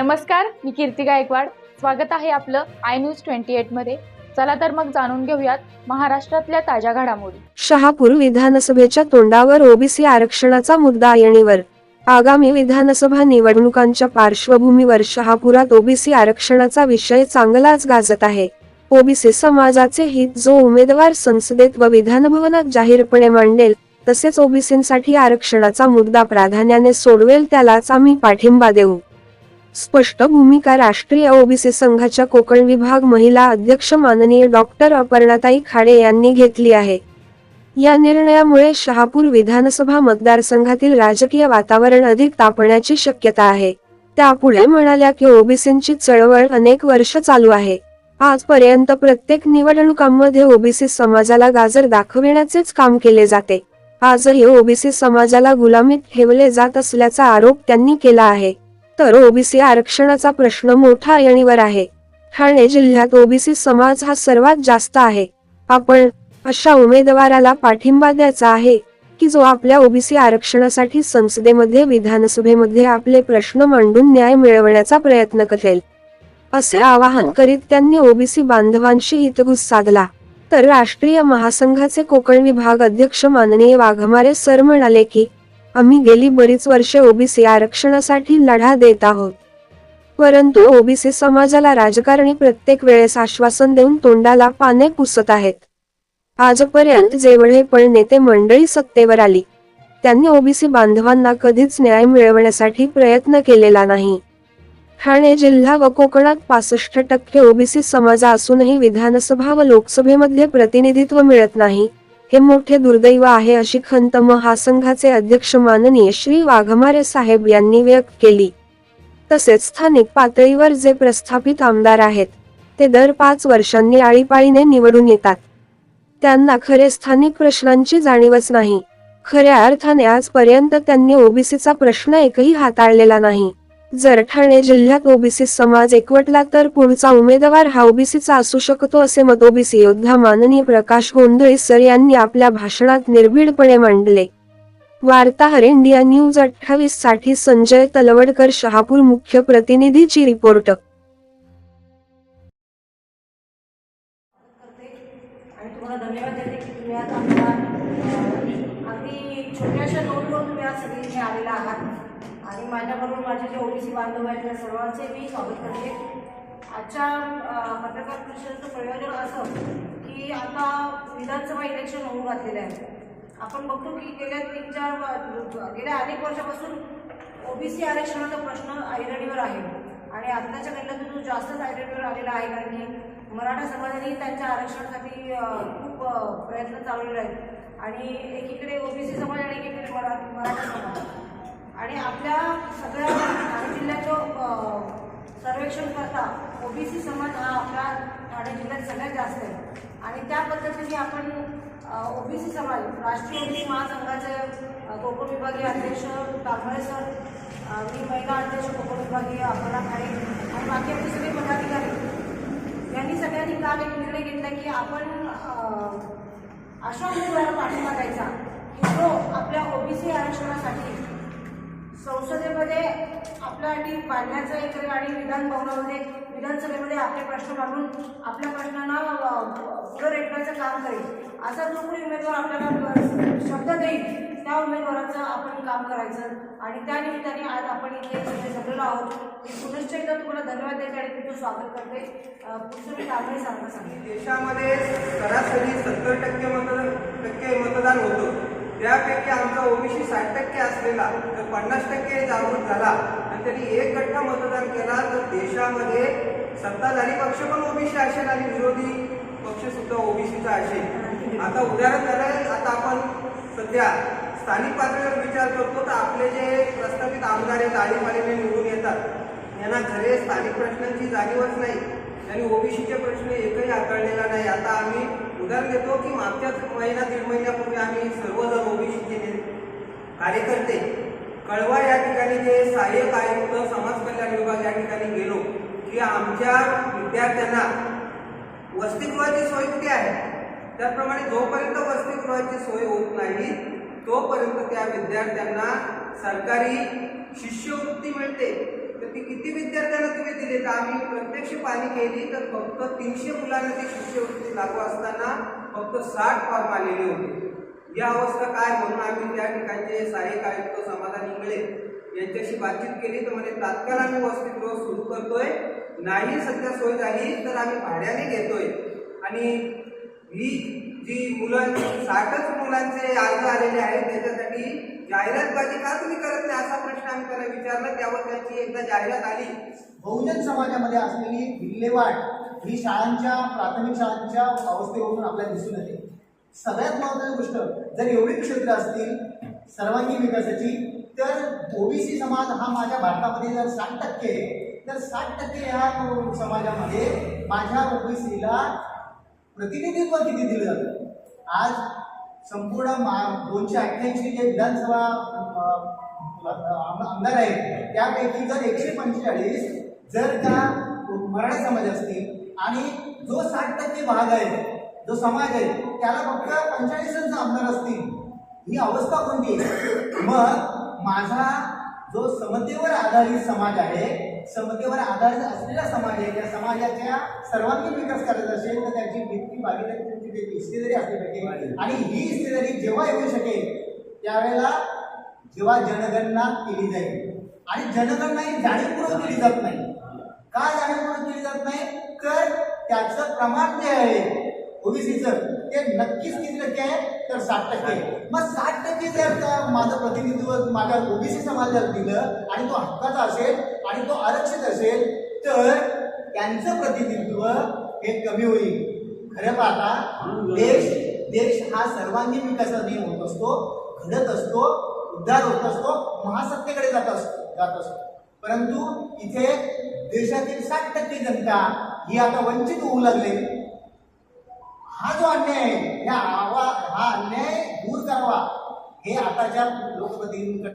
नमस्कार मी कीर्ती गायकवाड. स्वागत आहे आपलं आय न्यूज ट्वेंटी मध्ये. चला तर मग जाणून घेऊयात महाराष्ट्रातल्या ताज्या घडामोडी. शहापूर विधानसभेच्या तोंडावर ओबीसी आरक्षणाचा मुद्दा येणेवर आगामी विधानसभा निवडणुकांच्या पार्श्वभूमीवर शहापुरात ओबीसी आरक्षणाचा विषय चांगलाच गाजत आहे. ओबीसी समाजाचे हित जो उमेदवार संसदेत व विधानभवनात जाहीरपणे मांडेल तसेच ओबीसींसाठी आरक्षणाचा मुद्दा प्राधान्याने सोडवेल त्यालाच आम्ही पाठिंबा देऊ. स्पष्ट भूमिका राष्ट्रीय ओबीसी संघाच्या कोकण विभाग महिला अध्यक्ष माननीय डॉक्टर अपर्णाताई खाडे यांनी घेतली आहे. या निर्णयामुळे शहापूर विधानसभा मतदारसंघातील राजकीय वातावरण अधिक तापण्याची शक्यता आहे. त्यापुढे म्हणाल्या की ओबीसींची चळवळ अनेक वर्ष चालू आहे. आजपर्यंत प्रत्येक निवडणुकांमध्ये ओबीसी समाजाला गाजर दाखविण्याचेच काम केले जाते. आजही ओबीसी समाजाला गुलामीत ठेवले जात असल्याचा आरोप त्यांनी केला आहे. तर ओबीसी आरक्षणाचा प्रश्न मोठा येणीवर आहे. ठाणे जिल्ह्यात ओबीसी समाज हा सर्वात जास्त आहे. आपण अशा उमेदवाराला पाठिंबा द्यायचा आहे की जो आपल्या ओबीसी आरक्षणासाठी संसदेमध्ये विधानसभेमध्ये आपले प्रश्न मांडून न्याय मिळवण्याचा प्रयत्न करेल. असे आवाहन करीत त्यांनी ओबीसी बांधवांशी हितगुज साधला. तर राष्ट्रीय महासंघाचे कोकण विभाग अध्यक्ष माननीय वाघमारे सर म्हणाले की आम्ही गेली बरीच वर्षे ओबीसी आरक्षणासाठी लढा देत आहोत. परंतु ओबीसी समाजाला राजकारणी प्रत्येक वेळेस आश्वासन देऊन तोंडाला पाने पुसत आहेत. आजपर्यंत जेवढे पण नेते मंडळी सत्तेवर आली त्यांनी ओबीसी बांधवांना कधीच न्याय मिळवण्यासाठी प्रयत्न केलेला नाही. ठाणे जिल्हा व कोकणात पासष्ट टक्के ओबीसी समाज असूनही विधानसभा व लोकसभेमध्ये प्रतिनिधित्व मिळत नाही. हे मोठे दुर्दैव आहे अशी खंत महासंघाचे अध्यक्ष माननीय श्री वाघमारे साहेब यांनी व्यक्त केली. तसेच स्थानिक पातळीवर जे प्रस्थापित आमदार आहेत ते दर पाच वर्षांनी आळीपाळीने निवडून येतात. त्यांना खरे स्थानिक प्रश्नांची जाणीवच नाही. खऱ्या अर्थाने आजपर्यंत त्यांनी ओबीसीचा प्रश्न एकही हाताळलेला नाही. जर ठाणे जिल्ह्यात ओबीसी समाज एकवटला तर पुढचा उमेदवार हा ओबीसीचा असू शकतो असे मत ओबीसी योद्धा माननीय प्रकाश गोंधळे सर यांनी आपल्या भाषणात निर्भीडपणे मांडले. वार्ताहर इंडिया न्यूज अठ्ठावीससाठी संजय तलवडकर शहापूर मुख्य प्रतिनिधीची रिपोर्ट. धन्यवाद देते की तुम्ही आज अगदी छोट्याशा तुम्ही आज इथे आलेला आहात. आणि माझ्याबरोबर माझे जे ओबीसी बांधव आहेत त्या सर्वांचे मी स्वागत करते. आजच्या पत्रकार परिषदेचं प्रयोजन असं की आता विधानसभा इलेक्शन होऊ घातलेलं आहे आपण बघतो की गेल्या तीन चार गेल्या अनेक वर्षापासून ओबीसी आरक्षणाचा प्रश्न ऐरणीवर आहे. आणि आत्ताच्या घडल्यातून तो जास्तच ऐरणीवर आलेला आहे कारण की मराठा समाजाने त्यांच्या आरक्षणासाठी खूप प्रयत्न चालवलेले आहेत. आणि एकीकडे ओबीसी समाज आणि एकीकडे मरा मराठा समाज. आणि आपल्या सगळ्या ठाणे जिल्ह्याचं सर्वेक्षण करता ओबीसी समाज हा आपल्या ठाणे जिल्ह्यात सगळ्यात जास्त आहे. आणि त्या पद्धतीने आपण ओबीसी समाज राष्ट्रीय ओबीसी महासंघाचे कोकण विभागीय अध्यक्ष कांबळे सर मी महिला अध्यक्ष कोकण विभागीय आपल्याला खाडे आणि बाकी आपले सगळे पदाधिकारी यांनी सगळ्यांनी काल एक निर्णय घेतला की आपण अशा उमेदवाराला पाठिंबा द्यायचा की जो आपल्या ओबीसी आरक्षणासाठी संसदेमध्ये आपल्यासाठी मांडण्याचा एक आणि विधानभवनामध्ये विधानसभेमध्ये आपले प्रश्न मांडून आपल्या प्रश्नांना पुढं रेटण्याचं काम करेल. असा जो कोणी उमेदवार आपल्याला शब्द देईल त्या उमेदवाराचं आपण काम करायचं. आणि त्या निमित्ताने आज आपण इथे सगळे आहोत. मी पुनश्च एकदा तुम्हाला धन्यवाद द्यायचे आणि तुमचं स्वागत करते. पुढचं मी त्यामुळे सांगता सांगेन. देशामध्ये सरासरी सत्तर टक्के मतदान टक्के मतदान होतं. त्यापैकी आमचा ओबीसी साठ टक्के असलेला तर पन्नास टक्के जागृत झाला. आणि त्यांनी एक गठ्ठा मतदान केला तर देशामध्ये सत्ताधारी पक्ष पण ओबीसी असेल आणि विरोधी पक्ष सुद्धा ओबीसीचा असेल. आता उदाहरण झालं आता आपण सध्या स्थानिक पातळीवर विचार करतो तर आपले जे प्रस्तावित आमदार आहेत आळीपाळीने निवडून येतात. यांना खरे स्थानिक प्रश्नांची जाणीवच नाही. त्यांनी ओबीसीचे प्रश्न एकही आकारलेला नाही. आता आम्ही उदाहरण देतो की मागच्याच महिना दीड महिन्यापूर्वी आम्ही सर्वजण ओबीसीचे कार्यकर्ते कळवा या ठिकाणी जे सहाय्यक आयुक्त समाज कल्याण विभाग या ठिकाणी गेलो की आमच्या विद्यार्थ्यांना वसतिगृहाची सोय कुठे आहे? त्याचप्रमाणे जोपर्यंत वसतिगृहाची सोय होत नाही तोपर्यंत त्या विद्यार्थ्यांना सरकारी शिष्यवृत्ती मिळते. ती किती विद्यार्थ्यांना तुम्ही दिले? तर आम्ही प्रत्यक्ष पाणी केली तर फक्त तीनशे मुलांना ती शिष्यवृत्ती लागू असताना फक्त साठ फॉर्म आलेले होते. या अवस्था काय म्हणून आम्ही त्या ठिकाणचे सहाय्यक आयुक्त समाधान इंगळे यांच्याशी बातचीत केली. तर म्हणजे तात्काळ आम्ही वसतिगृह सुरू करतोय. नाही सध्या सोय झाली तर आम्ही भाड्याने घेतोय. आणि ही जी मुलं साठच मुलांचे अर्ज आलेले आहेत त्याच्यासाठी जाहिरातबाजी का तुम्ही करत नाही? असा प्रश्न आम्ही त्याला विचारला. त्यावर त्यांची एकदा जाहिरात आली. बहुजन समाजामध्ये असलेली विल्हेवाट ही शाळांच्या प्राथमिक शाळांच्या अवस्थेवरून आपल्याला दिसून येते. सगळ्यात महत्वाची गोष्ट जर एवढी क्षेत्र असतील सर्वांगीण विकासाची तर ओबीसी समाज हा माझ्या भारतामध्ये जर साठ टक्के तर साठ टक्के ह्या समाजामध्ये माझ्या ओबीसीला प्रतिनिधित्व किती दिलं जातं? आज संपूर्ण मा दोनशे अठ्ठ्याऐंशी जे विधानसभा आमदार आहेत त्यापैकी जर एकशे पंचेचाळीस जर का मराठा समाज असतील आणि जो साठ टक्के भाग आहे जो समाज आहे त्याला फक्त पंचेचाळीसच आमदार असतील ही अवस्था कोणती मग माझा जो समतेवर आधारित समाज आहे समतेवर आधारित असलेला समाज आहे. त्या समाजाच्या सर्वांगीण विकास करायचा असेल तर त्याची व्यक्ती भागीदारी त्यांची त्याची हिस्सेदारी असली पाहिजे. आणि ही हिस्सेदारी जेव्हा येऊ शकेल त्यावेळेला जेव्हा जनगणना केली जाईल. आणि जनगणना ही जाणीवपूर्वक केली जात नाही. का जाणीवपूर्वक केली जात नाही? तर त्याचं प्रमाण जे आहे ओबीसीचं ते नक्कीच किती टक्के आहे? तर साठ टक्के. मग साठ टक्के जर का माझं प्रतिनिधित्व माझ्या ओबीसी समाजाला दिलं आणि तो हक्काचा असेल आणि तो आरक्षित असेल तर त्यांचं प्रतिनिधित्व हे कमी होईल. खरं पाहता देश देश हा सर्वांगीण विकासाने होत असतो घडत असतो उद्धार होत असतो महासत्तेकडे जात असतो जात असतो. परंतु इथे देशातील साठ टक्के जनता ही आता वंचित होऊ लागले. हा जो अन्याय आहे या आवा हा अन्याय दूर करावा हे आताच्या लोकप्रतिनिधींकडे